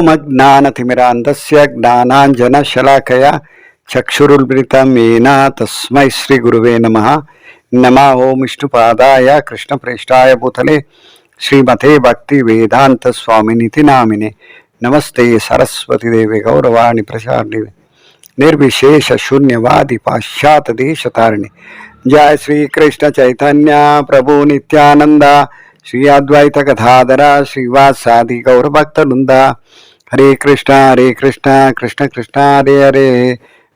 వ్యోమజ్ఞానతిమిరాంధస్య జ్ఞానాంజనశలాకయ చక్షురుల్బితం మీనా తస్మై శ్రీ గురువే నమ. నమ ఓం విష్ణుపాదాయ కృష్ణప్రేష్టాయ భూతలే శ్రీమతే భక్తి వేదాంత స్వామినితి నామినే. నమస్తే సరస్వతిదేవి గౌరవాణి ప్రసారిణి నిర్విశేష శూన్యవాది పాశ్చాత్య దేశతారిణి. జయ శ్రీకృష్ణ చైతన్య ప్రభు నిత్యానంద. శ్రీ అద్వైత కథాధర శ్రీవాసాది గౌరభక్తనుందా ಅದ್ವೈತ ಗದಾಧರ ಶ್ರೀವಾಸಾದಿ ಗೌರಭಕ್ತವೃಂದ ಹರೇ ಕೃಷ್ಣ ಹರೇ ಕೃಷ್ಣ ಕೃಷ್ಣ ಕೃಷ್ಣ ಹರೇ ಹರೇ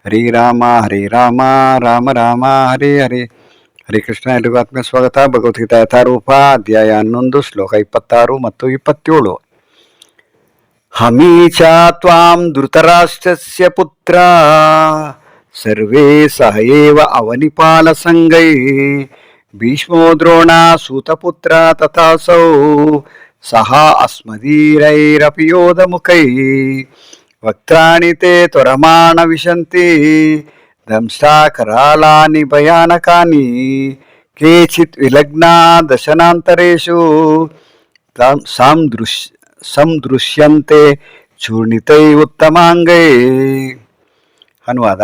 ಹರೇ ರಾಮ ಹರೇ ರಾಮ ರಾಮ ರಾಮ ಹರೇ ಹರೇ ಹರೇ ಕೃಷ್ಣ ಎಲ್ರಿಗೂ ಆತ್ಮೀಯ ಸ್ವಾಗತ ಭಗವದ್ಗೀತಾ ಯಥಾರೂಪ ಅಧ್ಯಾಯ ಹನ್ನೊಂದು ಶ್ಲೋಕ ಇಪ್ಪತ್ತಾರು ಮತ್ತು ಇಪ್ಪತ್ತೇಳು ಹಮೀಚ ತ್ವಾಂ ಧೃತರಾಷ್ಟ್ರಸ್ಯ ಪುತ್ರ ಸರ್ವೇ ಸಹ ಏವ ಅವನಿಪಾಲಸಂಗೈ ಭೀಷ್ಮೋ ದ್ರೋಣ ಸೂತಪುತ್ರ ತಥಾಸೌ ಸಹ ಅಸ್ಮದೀರೈರಪಿ ಯೋಧಮುಖೈ. ವಕ್ತಾನಿ ತೇ ತ್ವರಮಾಣ ವಿಶಂತಿ. ದಂಷ್ಟಾಕರಾಲಾನಿ ಭಯಾನಕಾನಿ. ಕೇಚಿತ್ ವಿಲಗ್ನಾ ದಶನಾಂತರೇಷು ತಾಂ- ಸಾಂದೃಶ್ ಸಂದೃಶ್ಯಂತೆ ಚೂರ್ಣಿತೈ ಉತ್ತಮಾಂಗೈ. ಅನುವಾದ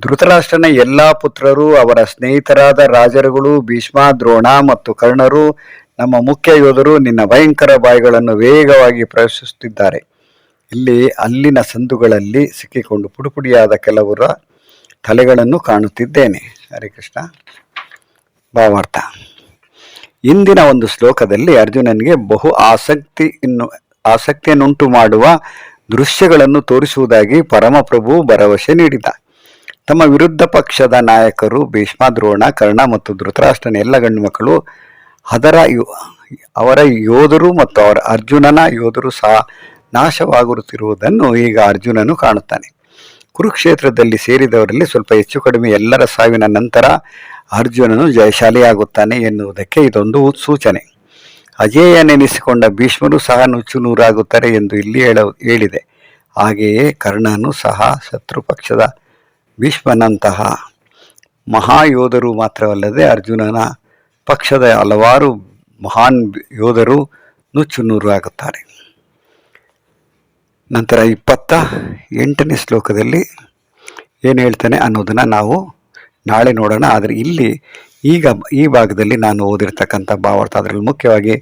ಧೃತರಾಷ್ಟ್ರನ ಎಲ್ಲ ಪುತ್ರರು, ಅವರ ಸ್ನೇಹಿತರಾದ ರಾಜರುಗಳು ಭೀಷ್ಮ, ದ್ರೋಣ ಮತ್ತು ಕರ್ಣರು ನಮ್ಮ ಮುಖ್ಯ ಯೋಧರು ನಿನ್ನ ಭಯಂಕರ ಬಾಯಿಗಳನ್ನು ವೇಗವಾಗಿ ಪ್ರವೇಶಿಸುತ್ತಿದ್ದಾರೆ. ಇಲ್ಲಿ ಅಲ್ಲಿನ ಸಂದುಗಳಲ್ಲಿ ಸಿಕ್ಕಿಕೊಂಡು ಪುಡಿಪುಡಿಯಾದ ಕೆಲವರ ತಲೆಗಳನ್ನು ಕಾಣುತ್ತಿದ್ದೇನೆ. ಹರೇ ಕೃಷ್ಣ. ಭಾವಾರ್ಥ ಇಂದಿನ ಒಂದು ಶ್ಲೋಕದಲ್ಲಿ ಅರ್ಜುನನಿಗೆ ಬಹು ಆಸಕ್ತಿ ಇನ್ನು ಆಸಕ್ತಿಯನ್ನುಂಟು ಮಾಡುವ ದೃಶ್ಯಗಳನ್ನು ತೋರಿಸುವುದಾಗಿ ಪರಮಪ್ರಭು ಭರವಸೆ ನೀಡಿದ. ತಮ್ಮ ವಿರುದ್ಧ ಪಕ್ಷದ ನಾಯಕರು ಭೀಷ್ಮ, ದ್ರೋಣ, ಕರ್ಣ ಮತ್ತು ಧೃತರಾಷ್ಟ್ರನ ಎಲ್ಲ ಗಂಡು ಮಕ್ಕಳು ಅದರ ಅವರ ಯೋಧರು ಮತ್ತು ಅವರ ಅರ್ಜುನನ ಯೋಧರು ಸಹ ನಾಶವಾಗುತ್ತಿರುವುದನ್ನು ಈಗ ಅರ್ಜುನನು ಕಾಣುತ್ತಾನೆ. ಕುರುಕ್ಷೇತ್ರದಲ್ಲಿ ಸೇರಿದವರಲ್ಲಿ ಸ್ವಲ್ಪ ಹೆಚ್ಚು ಕಡಿಮೆ ಎಲ್ಲರ ಸಾವಿನ ನಂತರ ಅರ್ಜುನನು ಜಯಶಾಲಿಯಾಗುತ್ತಾನೆ ಎನ್ನುವುದಕ್ಕೆ ಇದೊಂದು ಸೂಚನೆ. ಅಜೇಯನೆನಿಸಿಕೊಂಡ ಭೀಷ್ಮರು ಸಹ ನುಚ್ಚು ನೂರಾಗುತ್ತಾರೆ ಎಂದು ಇಲ್ಲಿ ಹೇಳ, ಹೇಳಿದೆ. ಹಾಗೆಯೇ ಕರ್ಣನು ಸಹ ಶತ್ರು ಪಕ್ಷದ ಭೀಷ್ಮನಂತಹ ಮಹಾಯೋಧರು ಮಾತ್ರವಲ್ಲದೆ ಅರ್ಜುನನ ಪಕ್ಷದ ಹಲವಾರು ಮಹಾನ್ ಯೋಧರು ನುಚ್ಚು ನೂರಾಗುತ್ತಾರೆ ನಂತರ ಇಪ್ಪತ್ತ ಎಂಟನೇ ಶ್ಲೋಕದಲ್ಲಿ ಏನು ಹೇಳ್ತಾನೆ ಅನ್ನೋದನ್ನು ನಾವು ನಾಳೆ ನೋಡೋಣ. ಆದರೆ ಇಲ್ಲಿ ಈಗ ಈ ಭಾಗದಲ್ಲಿ ನಾನು ಓದಿರ್ತಕ್ಕಂಥ ಭಾವಾರ್ಥ ಅದರಲ್ಲಿ ಮುಖ್ಯವಾಗಿ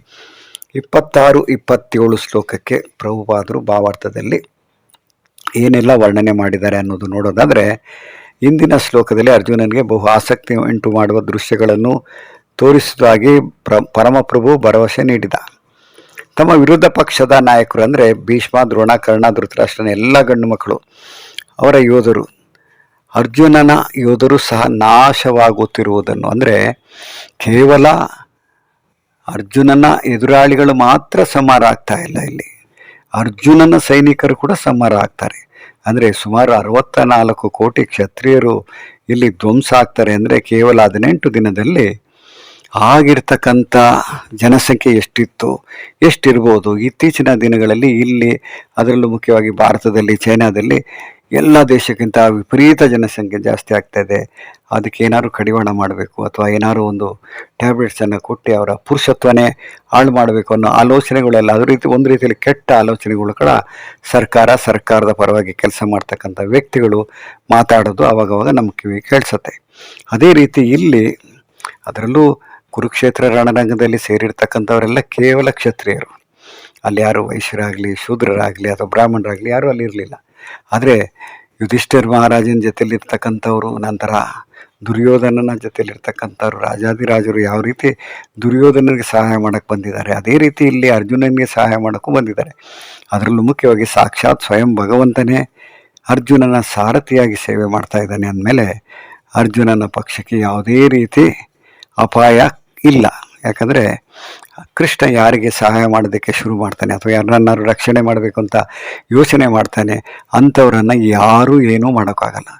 ಇಪ್ಪತ್ತಾರು, ಇಪ್ಪತ್ತೇಳು ಶ್ಲೋಕಕ್ಕೆ ಪ್ರಭುಪಾದರು ಭಾವಾರ್ಥದಲ್ಲಿ ಏನೆಲ್ಲ ವರ್ಣನೆ ಮಾಡಿದ್ದಾರೆ ಅನ್ನೋದು ನೋಡೋದಾದರೆ ಇಂದಿನ ಶ್ಲೋಕದಲ್ಲಿ ಅರ್ಜುನನಿಗೆ ಬಹು ಆಸಕ್ತಿ ಉಂಟು ಮಾಡುವ ದೃಶ್ಯಗಳನ್ನು ತೋರಿಸುವುದಾಗಿ ಪ್ರ, ಪರಮಪ್ರಭು ಭರವಸೆ ನೀಡಿದ. ತಮ್ಮ ವಿರೋಧ ಪಕ್ಷದ ನಾಯಕರು ಅಂದರೆ ಭೀಷ್ಮ, ದ್ರೋಣ, ಕರ್ಣ, ಧೃತರಾಷ್ಟ್ರನ ಎಲ್ಲ ಗಂಡು ಮಕ್ಕಳು, ಅವರ ಯೋಧರು, ಅರ್ಜುನನ ಯೋಧರು ಸಹ ನಾಶವಾಗುತ್ತಿರುವುದನ್ನು ಅಂದರೆ ಕೇವಲ ಅರ್ಜುನನ ಎದುರಾಳಿಗಳು ಮಾತ್ರ ಸಮರ ಆಗ್ತಾ ಇಲ್ಲ ಇಲ್ಲಿ. ಅರ್ಜುನನ ಸೈನಿಕರು ಕೂಡ ಸಮರ ಆಗ್ತಾರೆ ಅಂದರೆ ಸುಮಾರು ಅರವತ್ತ ನಾಲ್ಕು ಕೋಟಿ ಕ್ಷತ್ರಿಯರು ಇಲ್ಲಿ ಧ್ವಂಸ ಆಗ್ತಾರೆ ಅಂದರೆ ಕೇವಲ ಹದಿನೆಂಟು ದಿನದಲ್ಲಿ ಆಗಿರ್ತಕ್ಕಂಥ ಜನಸಂಖ್ಯೆ ಎಷ್ಟಿತ್ತು ಎಷ್ಟಿರ್ಬೋದು. ಇತ್ತೀಚಿನ ದಿನಗಳಲ್ಲಿ ಇಲ್ಲಿ, ಅದರಲ್ಲೂ ಮುಖ್ಯವಾಗಿ ಭಾರತದಲ್ಲಿ, ಚೈನಾದಲ್ಲಿ ಎಲ್ಲ ದೇಶಕ್ಕಿಂತ ವಿಪರೀತ ಜನಸಂಖ್ಯೆ ಜಾಸ್ತಿ ಆಗ್ತಾ ಇದೆ. ಅದಕ್ಕೆ ಏನಾದ್ರು ಕಡಿವಾಣ ಮಾಡಬೇಕು ಅಥವಾ ಏನಾದ್ರು ಒಂದು ಟ್ಯಾಬ್ಲೆಟ್ಸನ್ನು ಕೊಟ್ಟು ಅವರ ಪುರುಷತ್ವನೇ ಹಾಳು ಮಾಡಬೇಕು ಅನ್ನೋ ಆಲೋಚನೆಗಳೆಲ್ಲ, ಅದೇ ರೀತಿ ಒಂದು ರೀತಿಯಲ್ಲಿ ಕೆಟ್ಟ ಆಲೋಚನೆಗಳು ಕೂಡ ಸರ್ಕಾರ, ಸರ್ಕಾರದ ಪರವಾಗಿ ಕೆಲಸ ಮಾಡ್ತಕ್ಕಂಥ ವ್ಯಕ್ತಿಗಳು ಮಾತಾಡೋದು ಅವಾಗವಾಗ ನಮ್ಮ ಕಿವಿ ಕೇಳಿಸುತ್ತೆ. ಅದೇ ರೀತಿ ಇಲ್ಲಿ ಅದರಲ್ಲೂ ಕುರುಕ್ಷೇತ್ರ ರಣರಂಗದಲ್ಲಿ ಸೇರಿರ್ತಕ್ಕಂಥವರೆಲ್ಲ ಕೇವಲ ಕ್ಷತ್ರಿಯರು. ಅಲ್ಲಿ ಯಾರು ವೈಶ್ಯರಾಗಲಿ, ಶೂದ್ರರಾಗಲಿ ಅಥವಾ ಬ್ರಾಹ್ಮಣರಾಗಲಿ ಯಾರೂ ಅಲ್ಲಿ ಇರಲಿಲ್ಲ. ಆದರೆ ಯುಧಿಷ್ಠಿರ್ ಮಹಾರಾಜನ ಜೊತೆಯಲ್ಲಿರ್ತಕ್ಕಂಥವರು ನಂತರ ದುರ್ಯೋಧನನ ಜೊತೆಯಲ್ಲಿರ್ತಕ್ಕಂಥವ್ರು ರಾಜಾದಿರಾಜರು ಯಾವ ರೀತಿ ದುರ್ಯೋಧನನಿಗೆ ಸಹಾಯ ಮಾಡೋಕ್ಕೆ ಬಂದಿದ್ದಾರೆ, ಅದೇ ರೀತಿ ಇಲ್ಲಿ ಅರ್ಜುನನಿಗೆ ಸಹಾಯ ಮಾಡೋಕ್ಕೂ ಬಂದಿದ್ದಾರೆ. ಅದರಲ್ಲೂ ಮುಖ್ಯವಾಗಿ ಸಾಕ್ಷಾತ್ ಸ್ವಯಂ ಭಗವಂತನೇ ಅರ್ಜುನನ ಸಾರಥಿಯಾಗಿ ಸೇವೆ ಮಾಡ್ತಾ ಇದ್ದಾನೆ ಅಂದಮೇಲೆ ಅರ್ಜುನನ ಪಕ್ಷಕ್ಕೆ ಯಾವುದೇ ರೀತಿ ಅಪಾಯ ಇಲ್ಲ. ಯಾಕಂದರೆ ಕೃಷ್ಣ ಯಾರಿಗೆ ಸಹಾಯ ಮಾಡೋದಕ್ಕೆ ಶುರು ಮಾಡ್ತಾನೆ ಅಥವಾ ಯಾರನ್ನಾರು ರಕ್ಷಣೆ ಮಾಡಬೇಕು ಅಂತ ಯೋಚನೆ ಮಾಡ್ತಾನೆ, ಅಂಥವ್ರನ್ನು ಯಾರೂ ಏನೂ ಮಾಡೋಕ್ಕಾಗಲ್ಲ.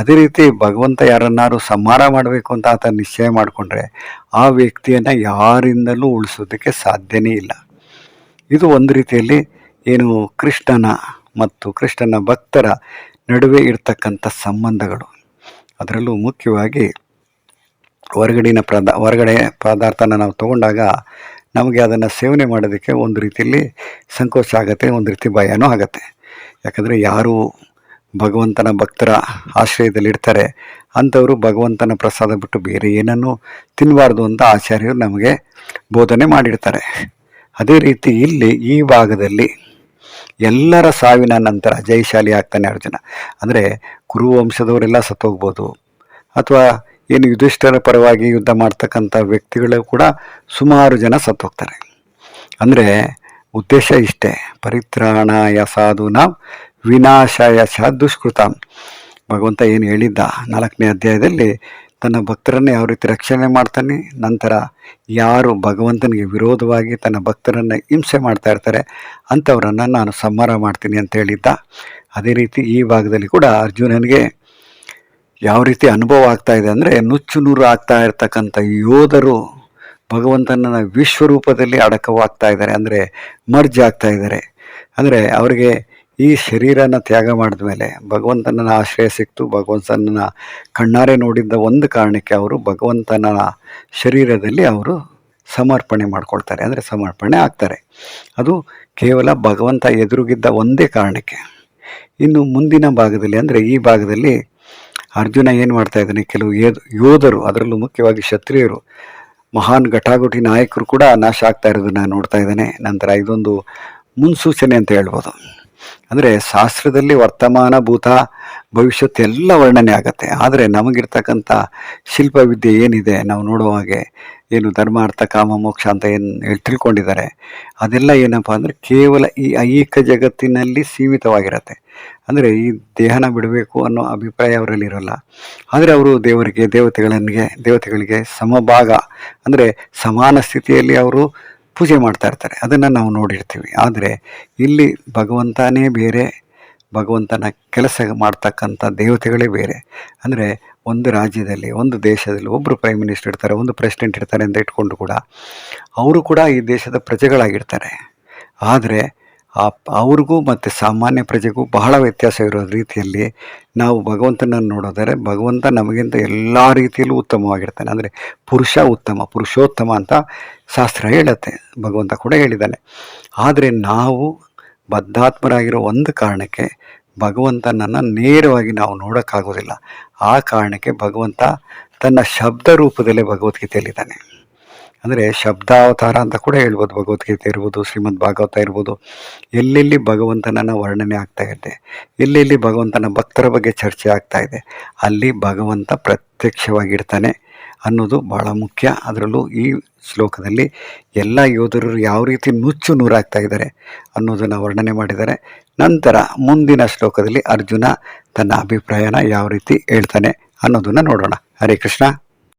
ಅದೇ ರೀತಿ ಭಗವಂತ ಯಾರನ್ನಾರು ಸಂಹಾರ ಮಾಡಬೇಕು ಅಂತ ಆತ ನಿಶ್ಚಯ ಮಾಡಿಕೊಂಡ್ರೆ ಆ ವ್ಯಕ್ತಿಯನ್ನು ಯಾರಿಂದಲೂ ಉಳಿಸೋದಕ್ಕೆ ಸಾಧ್ಯನೇ ಇಲ್ಲ. ಇದು ಒಂದು ರೀತಿಯಲ್ಲಿ ಏನು ಕೃಷ್ಣನ ಮತ್ತು ಕೃಷ್ಣನ ಭಕ್ತರ ನಡುವೆ ಇರ್ತಕ್ಕಂಥ ಸಂಬಂಧಗಳು. ಅದರಲ್ಲೂ ಮುಖ್ಯವಾಗಿ ಹೊರಗಡಿನ ಪ್ರದ, ಹೊರಗಡೆ ಪದಾರ್ಥನ ನಾವು ತಗೊಂಡಾಗ ನಮಗೆ ಅದನ್ನು ಸೇವನೆ ಮಾಡೋದಕ್ಕೆ ಒಂದು ರೀತಿಯಲ್ಲಿ ಸಂಕೋಚ ಆಗುತ್ತೆ, ಒಂದು ರೀತಿ ಭಯನೂ ಆಗುತ್ತೆ. ಯಾಕಂದರೆ ಯಾರು ಭಗವಂತನ ಭಕ್ತರ ಆಶ್ರಯದಲ್ಲಿ ಇರ್ತಾರೆ, ಅಂಥವರು ಭಗವಂತನ ಪ್ರಸಾದ ಬಿಟ್ಟು ಬೇರೆ ಏನನ್ನೂ ತಿನ್ನಬಾರ್ದು ಅಂತ ಆಚಾರ್ಯರು ನಮಗೆ ಬೋಧನೆ ಮಾಡಿರ್ತಾರೆ. ಅದೇ ರೀತಿ ಇಲ್ಲಿ ಈ ಭಾಗದಲ್ಲಿ ಎಲ್ಲರ ಸಾವಿನ ನಂತರ ಜಯಶಾಲಿ ಆಗ್ತಾನೆ ಅರ್ಜುನ. ಅಂದರೆ ಕುರು ವಂಶದವರೆಲ್ಲ ಸತ್ತೋಗ್ಬೋದು, ಅಥವಾ ಏನು ಯುಧಿಷ್ಠರ ಪರವಾಗಿ ಯುದ್ಧ ಮಾಡ್ತಕ್ಕಂಥ ವ್ಯಕ್ತಿಗಳು ಕೂಡ ಸುಮಾರು ಜನ ಸತ್ತೋಗ್ತಾರೆ. ಅಂದರೆ ಉದ್ದೇಶ ಇಷ್ಟೇ, ಪರಿತ್ರಾಣಾಯ ಸಾಧುನ ವಿನಾಶಾಯ ಚ ದುಷ್ಕೃತ. ಭಗವಂತ ಏನು ಹೇಳಿದ್ದ ನಾಲ್ಕನೇ ಅಧ್ಯಾಯದಲ್ಲಿ, ತನ್ನ ಭಕ್ತರನ್ನು ಯಾವ ರೀತಿ ರಕ್ಷಣೆ ಮಾಡ್ತಾನೆ, ನಂತರ ಯಾರು ಭಗವಂತನಿಗೆ ವಿರೋಧವಾಗಿ ತನ್ನ ಭಕ್ತರನ್ನು ಹಿಂಸೆ ಮಾಡ್ತಾ ಇರ್ತಾರೆ, ಅಂಥವರನ್ನು ನಾನು ಸಂಹಾರ ಮಾಡ್ತೀನಿ ಅಂತ ಹೇಳಿದ್ದ. ಅದೇ ರೀತಿ ಈ ಭಾಗದಲ್ಲಿ ಕೂಡ ಅರ್ಜುನನಿಗೆ ಯಾವ ರೀತಿ ಅನುಭವ ಆಗ್ತಾ ಇದೆ ಅಂದರೆ ನುಚ್ಚು ನೂರು ಆಗ್ತಾ ಇರ್ತಕ್ಕಂಥ ಯೋಧರು ಭಗವಂತನ ವಿಶ್ವರೂಪದಲ್ಲಿ ಅಡಕವಾಗ್ತಾ ಇದ್ದಾರೆ ಅಂದರೆ ಮರ್ಜ್ ಆಗ್ತಾ ಇದ್ದಾರೆ. ಅಂದರೆ ಅವರಿಗೆ ಈ ಶರೀರನ ತ್ಯಾಗ ಮಾಡಿದ ಮೇಲೆ ಭಗವಂತನ ಆಶ್ರಯ ಸಿಕ್ತು ಭಗವಂತನ ಕಣ್ಣಾರೆ ನೋಡಿದ್ದ ಒಂದು ಕಾರಣಕ್ಕೆ ಅವರು ಭಗವಂತನ ಶರೀರದಲ್ಲಿ ಅವರು ಸಮರ್ಪಣೆ ಮಾಡ್ಕೊಳ್ತಾರೆ, ಅಂದರೆ ಸಮರ್ಪಣೆ ಆಗ್ತಾರೆ. ಅದು ಕೇವಲ ಭಗವಂತ ಎದುರುಗಿದ್ದ ಒಂದೇ ಕಾರಣಕ್ಕೆ. ಇನ್ನು ಮುಂದಿನ ಭಾಗದಲ್ಲಿ ಅಂದರೆ ಈ ಭಾಗದಲ್ಲಿ ಅರ್ಜುನ ಏನು ಮಾಡ್ತಾ ಇದ್ದಾನೆ? ಕೆಲವು ಯೋಧ ಯೋಧರು, ಅದರಲ್ಲೂ ಮುಖ್ಯವಾಗಿ ಕ್ಷತ್ರಿಯರು, ಮಹಾನ್ ಘಟಾಘಟಿ ನಾಯಕರು ಕೂಡ ನಾಶ ಆಗ್ತಾ ಇರೋದನ್ನ ನೋಡ್ತಾ ಇದ್ದಾನೆ. ನಂತರ ಇದೊಂದು ಮುನ್ಸೂಚನೆ ಅಂತ ಹೇಳ್ಬೋದು. ಅಂದರೆ ಶಾಸ್ತ್ರದಲ್ಲಿ ವರ್ತಮಾನ, ಭೂತ, ಭವಿಷ್ಯತ್ ಎಲ್ಲ ವರ್ಣನೆ ಆಗುತ್ತೆ. ಆದರೆ ನಮಗಿರ್ತಕ್ಕಂಥ ಶಿಲ್ಪವಿದ್ಯೆ ಏನಿದೆ, ನಾವು ನೋಡುವ ಹಾಗೆ ಏನು ಧರ್ಮ, ಅರ್ಥ, ಕಾಮ, ಮೋಕ್ಷ ಅಂತ ಏನು ಹೇಳಿ ತಿಳ್ಕೊಂಡಿದ್ದಾರೆ, ಅದೆಲ್ಲ ಏನಪ್ಪ ಅಂದರೆ ಕೇವಲ ಈ ಐಹಿಕ ಜಗತ್ತಿನಲ್ಲಿ ಸೀಮಿತವಾಗಿರತ್ತೆ. ಅಂದರೆ ಈ ದೇಹನ ಬಿಡಬೇಕು ಅನ್ನೋ ಅಭಿಪ್ರಾಯ ಅವರಲ್ಲಿ ಇರೋಲ್ಲ. ಆದರೆ ಅವರು ದೇವರಿಗೆ ದೇವತೆಗಳಿಗೆ ದೇವತೆಗಳಿಗೆ ಸಮಭಾಗ, ಅಂದರೆ ಸಮಾನ ಸ್ಥಿತಿಯಲ್ಲಿ ಅವರು ಪೂಜೆ ಮಾಡ್ತಾ ಇರ್ತಾರೆ. ಅದನ್ನು ನಾವು ನೋಡಿರ್ತೀವಿ. ಆದರೆ ಇಲ್ಲಿ ಭಗವಂತನೇ ಬೇರೆ, ಭಗವಂತನ ಕೆಲಸ ಮಾಡ್ತಕ್ಕಂಥ ದೇವತೆಗಳೇ ಬೇರೆ. ಅಂದರೆ ಒಂದು ರಾಜ್ಯದಲ್ಲಿ, ಒಂದು ದೇಶದಲ್ಲಿ ಒಬ್ಬರು ಪ್ರೈಮ್ ಮಿನಿಸ್ಟರ್ ಇರ್ತಾರೆ, ಒಂದು ಪ್ರೆಸಿಡೆಂಟ್ ಇರ್ತಾರೆ ಅಂತ ಇಟ್ಕೊಂಡು ಕೂಡ, ಅವರು ಕೂಡ ಈ ದೇಶದ ಪ್ರಜೆಗಳಾಗಿರ್ತಾರೆ. ಆದರೆ ಆ ಅವ್ರಿಗೂ ಮತ್ತು ಸಾಮಾನ್ಯ ಪ್ರಜೆಗೂ ಬಹಳ ವ್ಯತ್ಯಾಸ ಇರೋ ರೀತಿಯಲ್ಲಿ ನಾವು ಭಗವಂತನನ್ನು ನೋಡೋದಾದರೆ ಭಗವಂತ ನಮಗಿಂತ ಎಲ್ಲ ರೀತಿಯಲ್ಲೂ ಉತ್ತಮವಾಗಿರ್ತಾನೆ. ಅಂದರೆ ಪುರುಷ ಉತ್ತಮ, ಪುರುಷೋತ್ತಮ ಅಂತ ಶಾಸ್ತ್ರ ಹೇಳುತ್ತೆ. ಭಗವಂತ ಕೂಡ ಹೇಳಿದ್ದಾನೆ. ಆದರೆ ನಾವು ಬದ್ಧಾತ್ಮರಾಗಿರೋ ಒಂದು ಕಾರಣಕ್ಕೆ ಭಗವಂತನನ್ನು ನೇರವಾಗಿ ನಾವು ನೋಡೋಕ್ಕಾಗೋದಿಲ್ಲ. ಆ ಕಾರಣಕ್ಕೆ ಭಗವಂತ ತನ್ನ ಶಬ್ದ ರೂಪದಲ್ಲೇ ಭಗವದ್ಗೀತೆಯಲ್ಲಿದ್ದಾನೆ. ಅಂದರೆ ಶಬ್ದಾವತಾರ ಅಂತ ಕೂಡ ಹೇಳ್ಬೋದು, ಭಗವದ್ಗೀತೆ ಇರ್ಬೋದು, ಶ್ರೀಮದ್ ಭಾಗವತ ಇರ್ಬೋದು. ಎಲ್ಲೆಲ್ಲಿ ಭಗವಂತನನ್ನು ವರ್ಣನೆ ಆಗ್ತಾ ಇದೆ, ಎಲ್ಲೆಲ್ಲಿ ಭಗವಂತನ ಭಕ್ತರ ಬಗ್ಗೆ ಚರ್ಚೆ ಆಗ್ತಾ ಇದೆ, ಅಲ್ಲಿ ಭಗವಂತ ಪ್ರತ್ಯಕ್ಷವಾಗಿರ್ತಾನೆ ಅನ್ನೋದು ಬಹಳ ಮುಖ್ಯ. ಅದರಲ್ಲೂ ಈ ಶ್ಲೋಕದಲ್ಲಿ ಎಲ್ಲ ಯೋಧರು ಯಾವ ರೀತಿ ನುಚ್ಚು ನೂರಾಗ್ತಾ ಇದ್ದಾರೆ ಅನ್ನೋದನ್ನು ವರ್ಣನೆ ಮಾಡಿದ್ದಾರೆ. ನಂತರ ಮುಂದಿನ ಶ್ಲೋಕದಲ್ಲಿ ಅರ್ಜುನ ತನ್ನ ಅಭಿಪ್ರಾಯನ ಯಾವ ರೀತಿ ಹೇಳ್ತಾನೆ ಅನ್ನೋದನ್ನು ನೋಡೋಣ. ಹರೇ ಕೃಷ್ಣ.